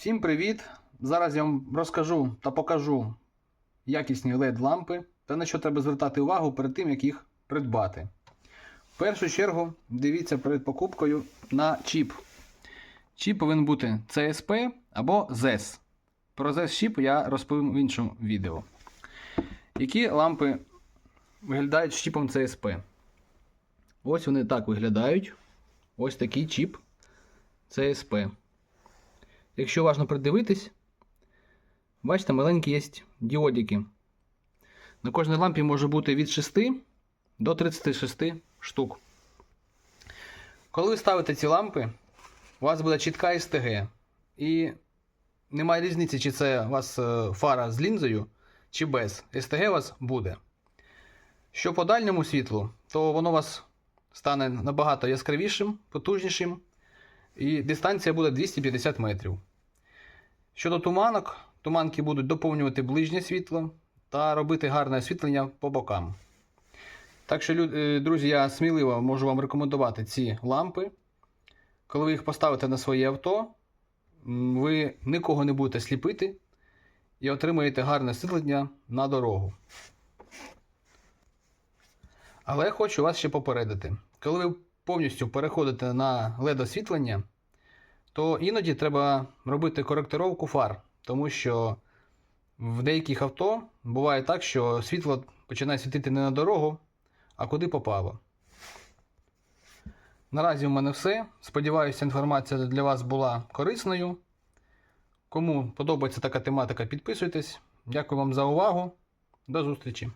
Всім привіт! Зараз я вам розкажу та покажу якісні LED-лампи та на що треба звертати увагу перед тим, як їх придбати. В першу чергу дивіться перед покупкою на чіп. Чіп повинен бути CSP або ZES. Про ZES чіп я розповім в іншому відео. Які лампи виглядають з чіпом CSP? Ось вони так виглядають. Ось такий чіп CSP. Якщо уважно придивитись, бачите, маленькі є діодики. На кожній лампі може бути від 6 до 36 штук. Коли ви ставите ці лампи, у вас буде чітка СТГ. І немає різниці, чи це у вас е, фара з лінзою, чи без. СТГ у вас буде. Що по дальньому світлу, то воно у вас стане набагато яскравішим, потужнішим. І дистанція буде 250 метрів. Щодо туманок, туманки будуть доповнювати ближнє світло та робити гарне освітлення по бокам. Так що, е, друзі, я сміливо можу вам рекомендувати ці лампи. Коли ви їх поставите на своє авто, ви нікого не будете сліпити і отримаєте гарне освітлення на дорогу. Але хочу вас ще попередити: коли ви повністю переходите на LED освітлення, то іноді треба робити коректировку фар, тому що в деяких авто буває так, що світло починає світити не на дорогу, а куди попало. Наразі в мене все. Сподіваюся, інформація для вас була корисною. Кому подобається така тематика, підписуйтесь. Дякую вам за увагу. До зустрічі!